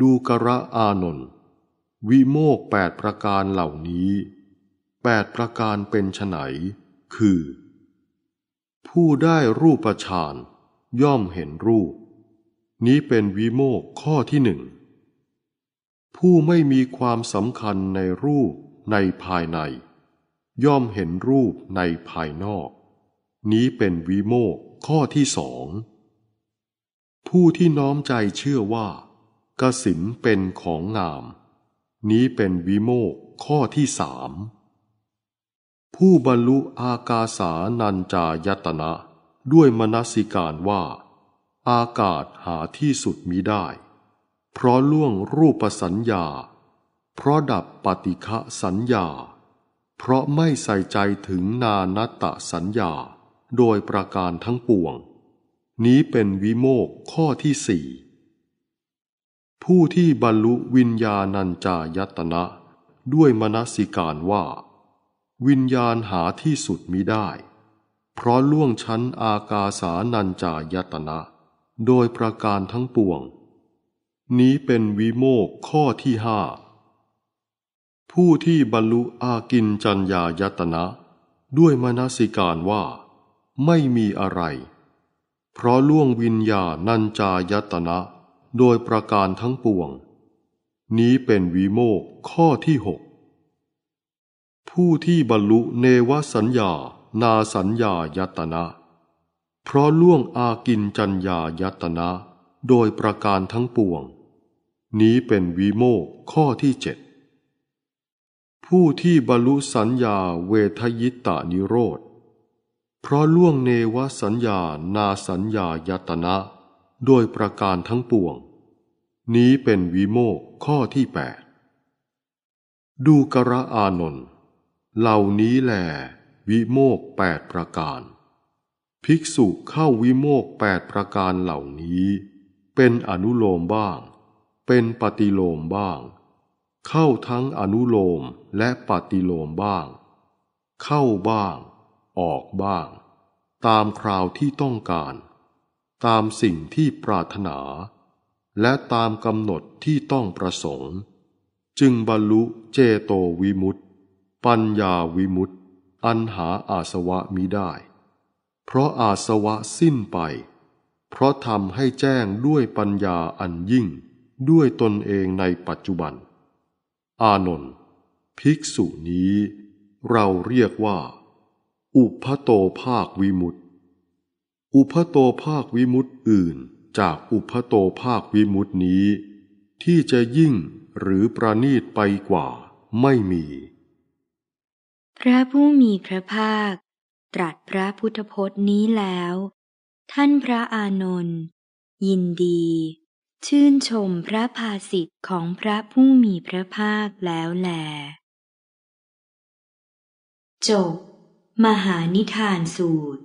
ดูกระอานนท์วิโมกแปดประการเหล่านี้แปดประการเป็นไนคือ ผู้ได้รูปฌานย่อมเห็นรูป นี้เป็นวิโมกข้อที่หนึ่งผู้ไม่มีความสำคัญในรูปในภายใน ย่อมเห็นรูปในภายนอก นี้เป็นวิโมกข้อที่สองผู้ที่น้อมใจเชื่อว่า กสินเป็นของงาม นี้เป็นวิโมกข้อที่สามผู้บรรลุอากาสานัญจายตนะ ด้วยมนสิการว่า อากาศหาที่สุดมิได้ เพราะล่วงรูปสัญญา เพราะดับปฏิฆะสัญญา เพราะไม่ใส่ใจถึงนานัตตสัญญา โดยประการทั้งปวง นี้เป็นวิโมกข้อที่สี่ ผู้ที่บรรลุวิญญาณัญจายตนะ ด้วยมนสิการว่า วิญญาณหาที่สุดมิได้ เพราะล่วงชั้นอากาสานัญจายตนะ โดยประการทั้งปวง นี้เป็นวิโมกข้อที่ห้าผู้ที่บรรลุอากินจัญญายตนะ ด้วยมนสิการว่า ไม่มีอะไร เพราะล่วงวิญญาณัญจายตนะ โดยประการทั้งปวง นี้เป็นวิโมกข้อที่หกผู้ที่บรรลุเนวสัญญา นาสัญญายตนะ เพราะล่วงอากินจัญญายตนะ โดยประการทั้งปวง นี้เป็นวิโมกข้อที่เจ็ดผู้ที่บรรลุสัญญาเวทยิตานิโรธ เพราะล่วงเนวสัญญา นาสัญญายตนะ โดยประการทั้งปวง นี้เป็นวิโมกข้อที่แปดดูกระอานนท์เหล่านี้แหลวิโมกแปดประการ ภิกษุเข้าวิโมกแปดประการเหล่านี้ เป็นอนุโลมบ้าง เป็นปฏิโลมบ้าง เข้าทั้งอนุโลมและปฏิโลมบ้าง เข้าบ้าง ออกบ้าง ตามคราวที่ต้องการ ตามสิ่งที่ปรารถนา และตามกำหนดที่ต้องประสงค์ จึงบรรลุเจโตวิมุตติ ปัญญาวิมุตติ อันหาอาสวะมิได้ เพราะอาสวะสิ้นไป เพราะทำให้แจ้งด้วยปัญญาอันยิ่งด้วยตนเองในปัจจุบัน อานนท์ภิกษุนี้ เราเรียกว่า อุพโตภาควิมุตติ อุพโตภาควิมุตติอื่น จากอุพโตภาควิมุตตินี้ ที่จะยิ่งหรือประณีตไปกว่าไม่มี พระผู้มีพระภาค ตรัสพระพุทธพจน์นี้แล้ว ท่านพระอานนท์ยินดี ชื่นชมพระภาสิทธิ์ของพระผู้มีพระภาคแล้วแล จบ มหานิทานสูตร